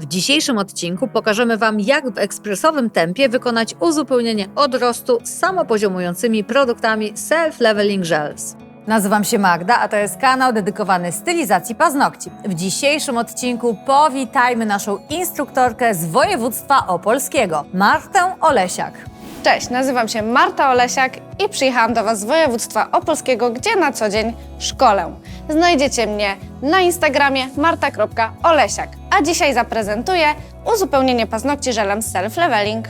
W dzisiejszym odcinku pokażemy Wam, jak w ekspresowym tempie wykonać uzupełnienie odrostu samopoziomującymi produktami Self-Leveling Gels. Nazywam się Magda, a to jest kanał dedykowany stylizacji paznokci. W dzisiejszym odcinku powitajmy naszą instruktorkę z województwa opolskiego, Martę Olesiak. Cześć, nazywam się Marta Olesiak i przyjechałam do Was z województwa opolskiego, gdzie na co dzień szkolę. Znajdziecie mnie na Instagramie marta.olesiak, a dzisiaj zaprezentuję uzupełnienie paznokci żelem Self Leveling.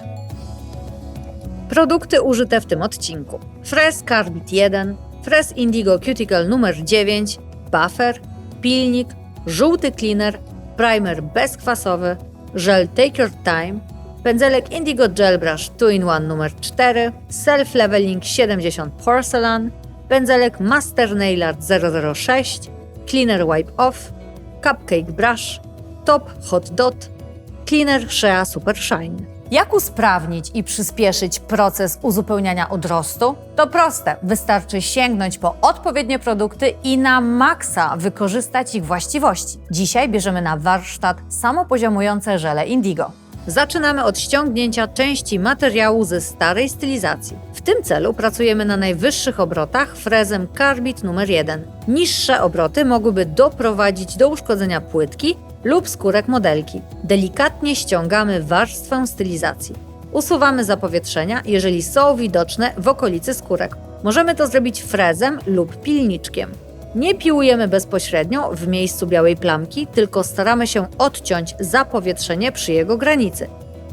Produkty użyte w tym odcinku. Fres Carbit 1, Fres Indigo Cuticle numer 9, buffer, pilnik, żółty cleaner, primer bezkwasowy, żel Take Your Time, pędzelek Indigo Gel Brush 2-in-1 numer 4, Self Leveling 70 Porcelain, pędzelek Master Nail Art 006, Cleaner Wipe Off, Cupcake Brush, Top Hot Dot, Cleaner Shea Super Shine. Jak usprawnić i przyspieszyć proces uzupełniania odrostu? To proste. Wystarczy sięgnąć po odpowiednie produkty i na maksa wykorzystać ich właściwości. Dzisiaj bierzemy na warsztat samopoziomujące żele Indigo. Zaczynamy od ściągnięcia części materiału ze starej stylizacji. W tym celu pracujemy na najwyższych obrotach frezem Carbit numer 1. Niższe obroty mogłyby doprowadzić do uszkodzenia płytki lub skórek modelki. Delikatnie ściągamy warstwę stylizacji. Usuwamy zapowietrzenia, jeżeli są widoczne w okolicy skórek. Możemy to zrobić frezem lub pilniczkiem. Nie piłujemy bezpośrednio w miejscu białej plamki, tylko staramy się odciąć zapowietrzenie przy jego granicy,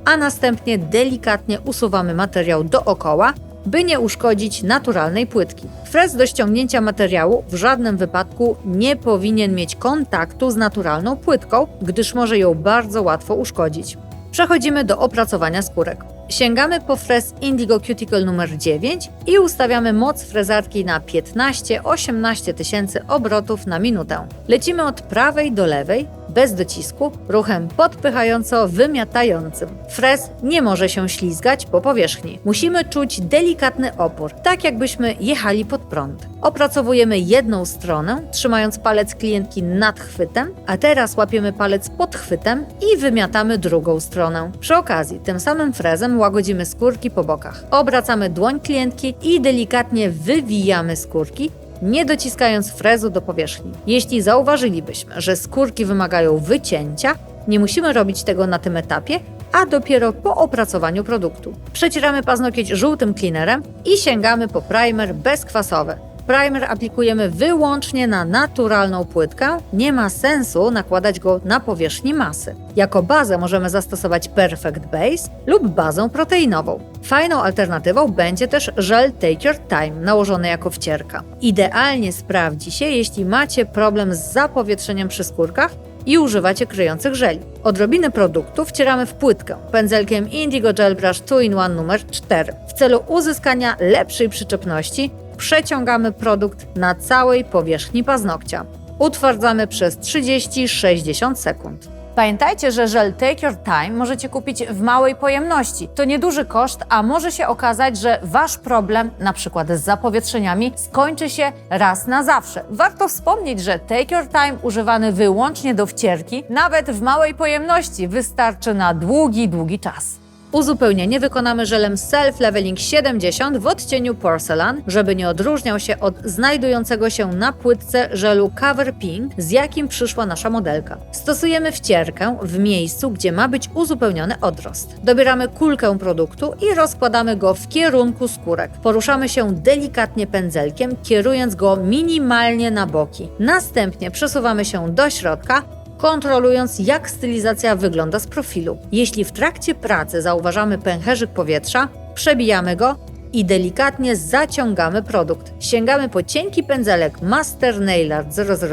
a następnie delikatnie usuwamy materiał dookoła, by nie uszkodzić naturalnej płytki. Frez do ściągnięcia materiału w żadnym wypadku nie powinien mieć kontaktu z naturalną płytką, gdyż może ją bardzo łatwo uszkodzić. Przechodzimy do opracowania skórek. Sięgamy po frez Indigo Cuticle numer 9 i ustawiamy moc frezarki na 15-18 tysięcy obrotów na minutę. Lecimy od prawej do lewej, bez docisku, ruchem podpychająco wymiatającym. Frez nie może się ślizgać po powierzchni. Musimy czuć delikatny opór, tak jakbyśmy jechali pod prąd. Opracowujemy jedną stronę, trzymając palec klientki nad chwytem, a teraz łapiemy palec pod chwytem i wymiatamy drugą stronę. Przy okazji, tym samym frezem łagodzimy skórki po bokach. Obracamy dłoń klientki i delikatnie wywijamy skórki, nie dociskając frezu do powierzchni. Jeśli zauważylibyśmy, że skórki wymagają wycięcia, nie musimy robić tego na tym etapie, a dopiero po opracowaniu produktu. Przecieramy paznokieć żółtym cleanerem i sięgamy po primer bezkwasowy. Primer aplikujemy wyłącznie na naturalną płytkę, nie ma sensu nakładać go na powierzchni masy. Jako bazę możemy zastosować Perfect Base lub bazę proteinową. Fajną alternatywą będzie też żel Take Your Time nałożony jako wcierka. Idealnie sprawdzi się, jeśli macie problem z zapowietrzeniem przy skórkach i używacie kryjących żeli. Odrobinę produktu wcieramy w płytkę pędzelkiem Indigo Gel Brush 2-in-1 numer 4. W celu uzyskania lepszej przyczepności przeciągamy produkt na całej powierzchni paznokcia. Utwardzamy przez 30-60 sekund. Pamiętajcie, że żel Take Your Time możecie kupić w małej pojemności. To nieduży koszt, a może się okazać, że wasz problem, na przykład z zapowietrzeniami, skończy się raz na zawsze. Warto wspomnieć, że Take Your Time używany wyłącznie do wcierki, nawet w małej pojemności, wystarczy na długi, długi czas. Uzupełnienie wykonamy żelem Self Leveling 70 w odcieniu Porcelain, żeby nie odróżniał się od znajdującego się na płytce żelu Cover Pink, z jakim przyszła nasza modelka. Stosujemy wcierkę w miejscu, gdzie ma być uzupełniony odrost. Dobieramy kulkę produktu i rozkładamy go w kierunku skórek. Poruszamy się delikatnie pędzelkiem, kierując go minimalnie na boki. Następnie przesuwamy się do środka, kontrolując jak stylizacja wygląda z profilu. Jeśli w trakcie pracy zauważamy pęcherzyk powietrza, przebijamy go i delikatnie zaciągamy produkt. Sięgamy po cienki pędzelek Master Nail Art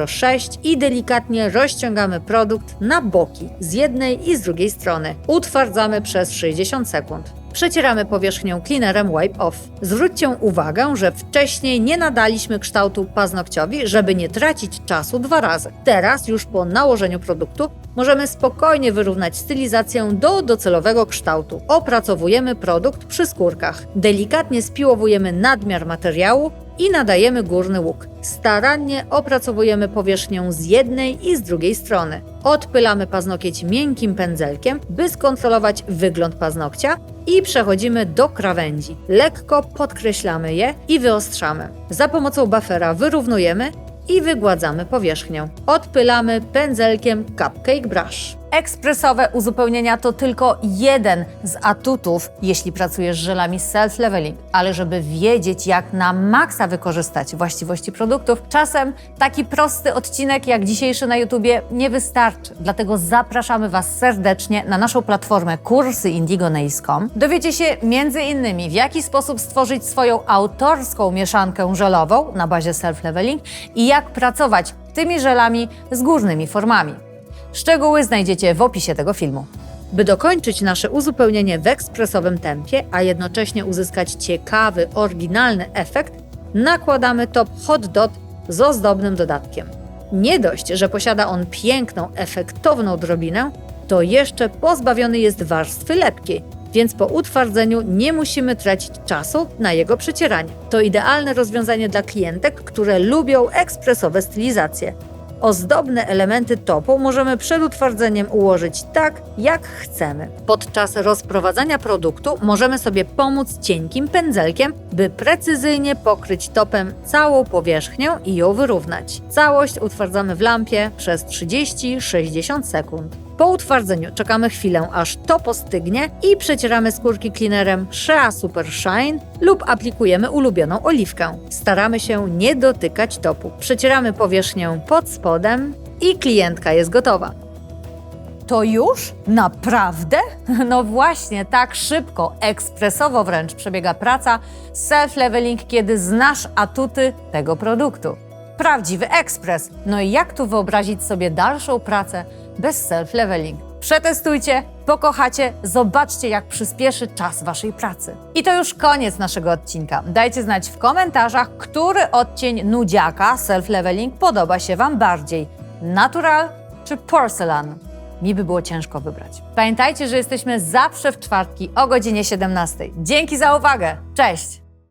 006 i delikatnie rozciągamy produkt na boki z jednej i z drugiej strony. Utwardzamy przez 60 sekund. Przecieramy powierzchnię cleanerem Wipe Off. Zwróćcie uwagę, że wcześniej nie nadaliśmy kształtu paznokciowi, żeby nie tracić czasu dwa razy. Teraz, już po nałożeniu produktu, możemy spokojnie wyrównać stylizację do docelowego kształtu. Opracowujemy produkt przy skórkach. Delikatnie spiłowujemy nadmiar materiału i nadajemy górny łuk. Starannie opracowujemy powierzchnię z jednej i z drugiej strony. Odpylamy paznokieć miękkim pędzelkiem, by skontrolować wygląd paznokcia i przechodzimy do krawędzi. Lekko podkreślamy je i wyostrzamy. Za pomocą buffera wyrównujemy i wygładzamy powierzchnię. Odpylamy pędzelkiem Cupcake Brush. Ekspresowe uzupełnienia to tylko jeden z atutów, jeśli pracujesz z żelami self-leveling, ale żeby wiedzieć, jak na maksa wykorzystać właściwości produktów, czasem taki prosty odcinek jak dzisiejszy na YouTubie nie wystarczy. Dlatego zapraszamy Was serdecznie na naszą platformę kursy indigonails.com. Dowiecie się innymi, w jaki sposób stworzyć swoją autorską mieszankę żelową na bazie self-leveling i jak pracować tymi żelami z górnymi formami. Szczegóły znajdziecie w opisie tego filmu. By dokończyć nasze uzupełnienie w ekspresowym tempie, a jednocześnie uzyskać ciekawy, oryginalny efekt, nakładamy top Hot Dot z ozdobnym dodatkiem. Nie dość, że posiada on piękną, efektowną drobinę, to jeszcze pozbawiony jest warstwy lepkiej, więc po utwardzeniu nie musimy tracić czasu na jego przecieranie. To idealne rozwiązanie dla klientek, które lubią ekspresowe stylizacje. Ozdobne elementy topu możemy przed utwardzeniem ułożyć tak, jak chcemy. Podczas rozprowadzania produktu możemy sobie pomóc cienkim pędzelkiem, by precyzyjnie pokryć topem całą powierzchnię i ją wyrównać. Całość utwardzamy w lampie przez 30-60 sekund. Po utwardzeniu czekamy chwilę, aż top ostygnie i przecieramy skórki cleanerem Shea Super Shine lub aplikujemy ulubioną oliwkę. Staramy się nie dotykać topu. Przecieramy powierzchnię pod spodem i klientka jest gotowa. To już? Naprawdę? No właśnie, tak szybko, ekspresowo wręcz przebiega praca self-leveling, kiedy znasz atuty tego produktu. Prawdziwy ekspres. No i jak tu wyobrazić sobie dalszą pracę bez self-leveling? Przetestujcie, pokochacie, zobaczcie jak przyspieszy czas Waszej pracy. I to już koniec naszego odcinka. Dajcie znać w komentarzach, który odcień nudziaka self-leveling podoba się Wam bardziej. Natural czy porcelain? Mi by było ciężko wybrać. Pamiętajcie, że jesteśmy zawsze w czwartki o godzinie 17. Dzięki za uwagę. Cześć!